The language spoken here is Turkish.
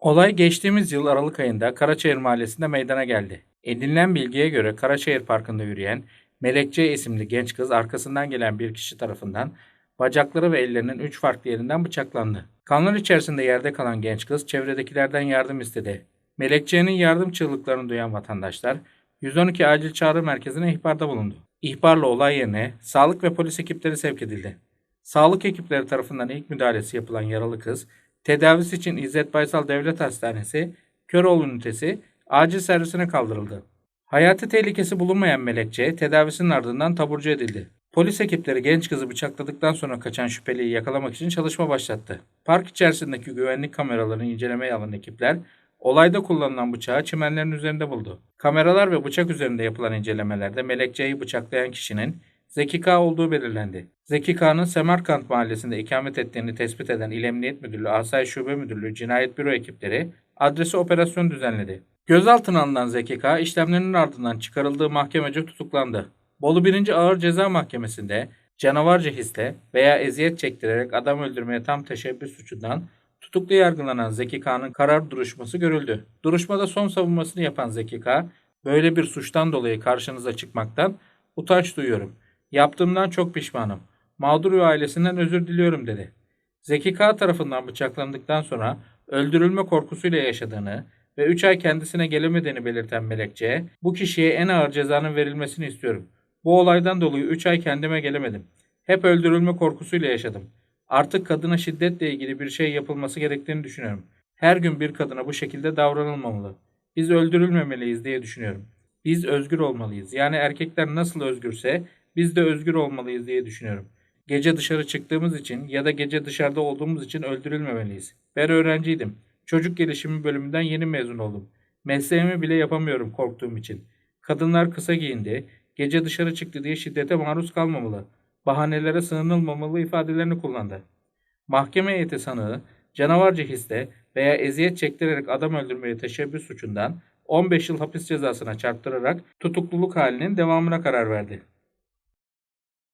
Olay geçtiğimiz yıl Aralık ayında Karaçayır Mahallesi'nde meydana geldi. Edinilen bilgiye göre Karaçayır Parkı'nda yürüyen Melekçe isimli genç kız arkasından gelen bir kişi tarafından bacakları ve ellerinin üç farklı yerinden bıçaklandı. Kanlar içerisinde yerde kalan genç kız çevredekilerden yardım istedi. Melekçe'nin yardım çığlıklarını duyan vatandaşlar 112 acil çağrı merkezine ihbarda bulundu. İhbarla olay yerine sağlık ve polis ekipleri sevk edildi. Sağlık ekipleri tarafından ilk müdahalesi yapılan yaralı kız, tedavisi için İzzet Baysal Devlet Hastanesi, Köroğlu ünitesi acil servisine kaldırıldı. Hayati tehlikesi bulunmayan Melekçe tedavisinin ardından taburcu edildi. Polis ekipleri genç kızı bıçakladıktan sonra kaçan şüpheliyi yakalamak için çalışma başlattı. Park içerisindeki güvenlik kameralarını incelemeye alan ekipler olayda kullanılan bıçağı çimenlerin üzerinde buldu. Kameralar ve bıçak üzerinde yapılan incelemelerde Melekçe'yi bıçaklayan kişinin Zeki K olduğu belirlendi. Zeki K'nın Semerkant mahallesinde ikamet ettiğini tespit eden İl Emniyet Müdürlüğü, Asayiş Şube Müdürlüğü, Cinayet Büro ekipleri adrese operasyon düzenledi. Gözaltına alınan Zeki K işlemlerinin ardından çıkarıldığı mahkemece tutuklandı. Bolu 1. Ağır Ceza Mahkemesi'nde canavarca hisle veya eziyet çektirerek adam öldürmeye tam teşebbüs suçundan tutuklu yargılanan Zeki K'nın karar duruşması görüldü. Duruşmada son savunmasını yapan Zeki K, böyle bir suçtan dolayı karşınıza çıkmaktan utanç duyuyorum. Yaptığımdan çok pişmanım. Mağdur ve ailesinden özür diliyorum dedi. Zeki K tarafından bıçaklandıktan sonra öldürülme korkusuyla yaşadığını ve 3 ay kendisine gelemediğini belirten Melekçe, bu kişiye en ağır cezanın verilmesini istiyorum. Bu olaydan dolayı 3 ay kendime gelemedim. Hep öldürülme korkusuyla yaşadım. Artık kadına şiddetle ilgili bir şey yapılması gerektiğini düşünüyorum. Her gün bir kadına bu şekilde davranılmamalı. Biz öldürülmemeliyiz diye düşünüyorum. Biz özgür olmalıyız. Yani erkekler nasıl özgürse biz de özgür olmalıyız diye düşünüyorum. Gece dışarı çıktığımız için ya da gece dışarıda olduğumuz için öldürülmemeliyiz. Ben öğrenciydim. Çocuk gelişimi bölümünden yeni mezun oldum. Mesleğimi bile yapamıyorum korktuğum için. Kadınlar kısa giyindi, gece dışarı çıktı diye şiddete maruz kalmamalı. Bahanelere sığınılmamalı ifadelerini kullandı. Mahkeme heyeti sanığı canavarca hisle veya eziyet çektirerek adam öldürmeye teşebbüs suçundan 15 yıl hapis cezasına çarptırarak tutukluluk halinin devamına karar verdi.